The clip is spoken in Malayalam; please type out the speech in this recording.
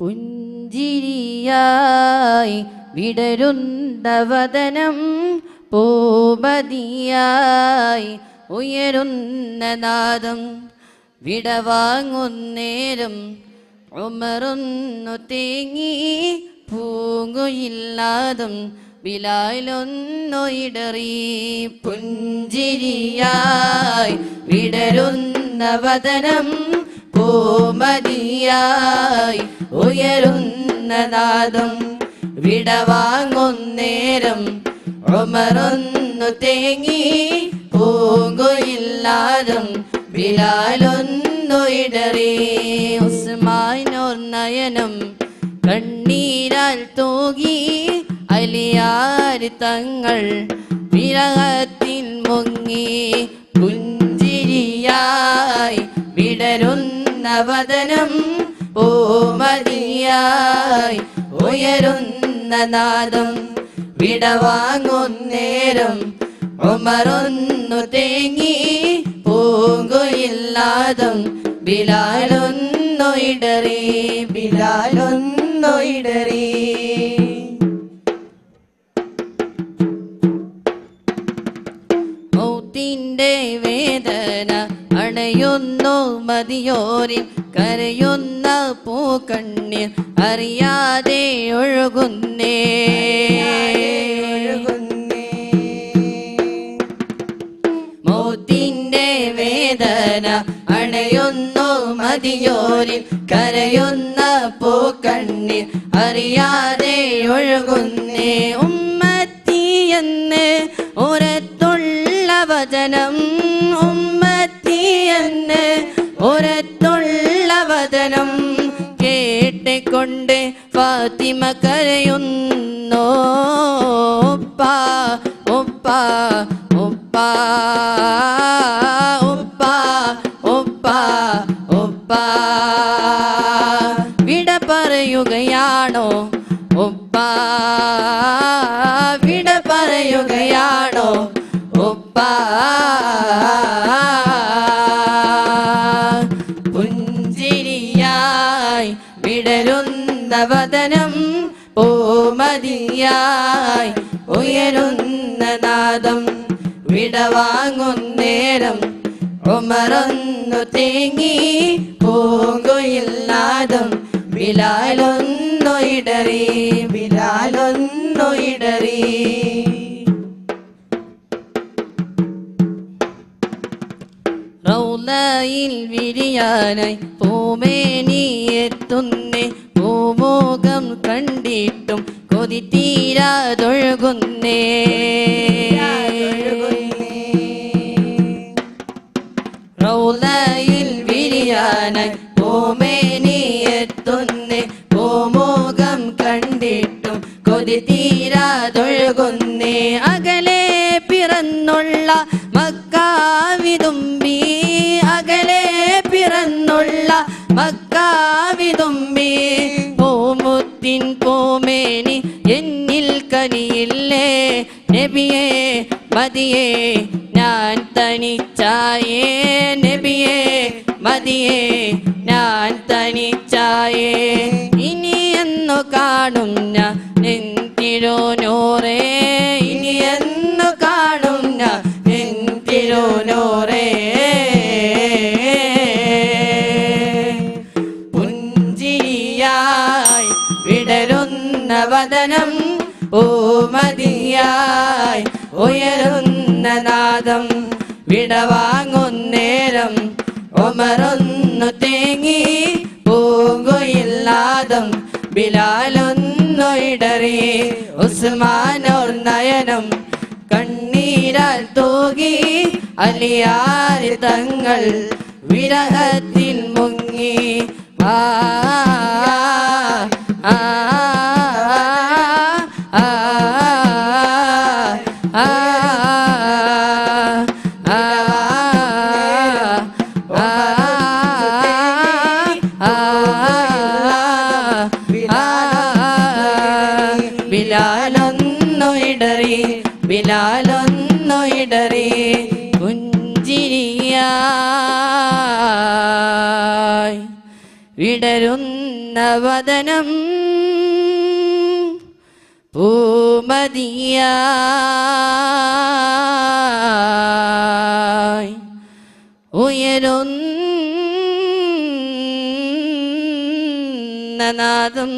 പുഞ്ചിരിയായി വിടരുന്ന വദനം പൂമതിയായി ഉയരുന്ന നാദം വിടവാങ്ങുന്നേരം ഉമറുന്നു തേങ്ങി പൂങ്ങുയില്ലാതും വിലായിലൊന്നു ഇടറി പുഞ്ചിരിയായി വിടരുന്ന വദനം പൂമതിയായി ഉയരുന്ന നാദം വിടവാങ്ങുന്നേരം ഉമറൊന്നു തേങ്ങി പൂങ്കുയില്ലാതും ബിലാലൊന്നു ഇടറി. ഉസ്മാനോർ നയനം കണ്ണീരാൽ തൂകി അലിയാർ തങ്ങൾ വിരഹത്തിൽ മുങ്ങി പുഞ്ചിരിയായി വിടരുന്ന വദനം പൂമതിയായി ഉയരുന്ന നാദം വിടവാങ്ങുന്നേരം ഉമറൊന്നു തേങ്ങി പൂങ്കുയില്ലാതും ബിലാലൊന്നു ഇടറി ബിലാലൊന്നു ഇടറി. മതിയോരിൽ കരയുന്ന പൂക്കണ്ണീർ അറിയാതെ ഒഴുകുന്നേ. മൗത്തിന്റെ വേദന അണയുന്നു മതിയോരിൽ കരയുന്ന പൂക്കണ്ണീർ അറിയാതെ ഒഴുകുന്നേ. ഉമ്മത്തിയെന്ന് ഉരത്തുള്ള വചനം ഉമ്മത്തിയെന്ന് ഉരത്തുള്ള വചനം കേട്ടിക്കൊണ്ട് ഫാത്തിമ കരയുന്നു. ഉപ്പ ഉപ്പ ഉപ്പ. പുഞ്ചിരിയായി വിടരുന്ന വദനം പൂമതിയായി. ഉയരുന്ന നാദം വിടവാങ്ങുന്നേരം ഉമറൊന്നു തേങ്ങി പൂങ്കുയില്ലാതും ബിലാലൊന്നു ഇടറി ബിലാലൊന്നു ഇടറി. റൗലയിൽ വിരിയാനായി പൂമേനിയെത്തുന്നേ പൂമോകം കണ്ടിട്ടും കൊതി തീരാതൊഴുകുന്നേ പൂമുഖം കണ്ടിട്ടും കൊതി തീരാതൊഴുകുന്നേ അകലെ പിറന്നുള്ള മക്കാവിതുമ്പി മക്കാവിതുമ്പി പൂമുത്തിൻ പൂമേനി എന്നിൽ കനിയില്ലേ? നബിയേ മതിയേ ഞാൻ തനിച്ചായേ. നബിയേ മതിയേ ഞാൻ തനിച്ചായേ. ഇനി എന്നു കാണും ഞാൻ ഇനി വദനം ഓ ഓമതിയായി ഉയരുന്ന നാദം. വിടവാങ്ങുന്നേരം ഒമറൊന്നു തേങ്ങി പോകുയില്ലാതം ബിലാലൊന്നു ഇടറി ഉസ്മാനോർ നയനം. കണ്ണീരാൽ തൂകി അലിയാരി തങ്ങൾ വിരഹത്തിൽ മുങ്ങി. ആ ബിലാലൊന്നു ഇടറി പുഞ്ചിരിയായി വിടരുന്ന വദനം പൂമതിയായി ഉയരുന്ന നാദം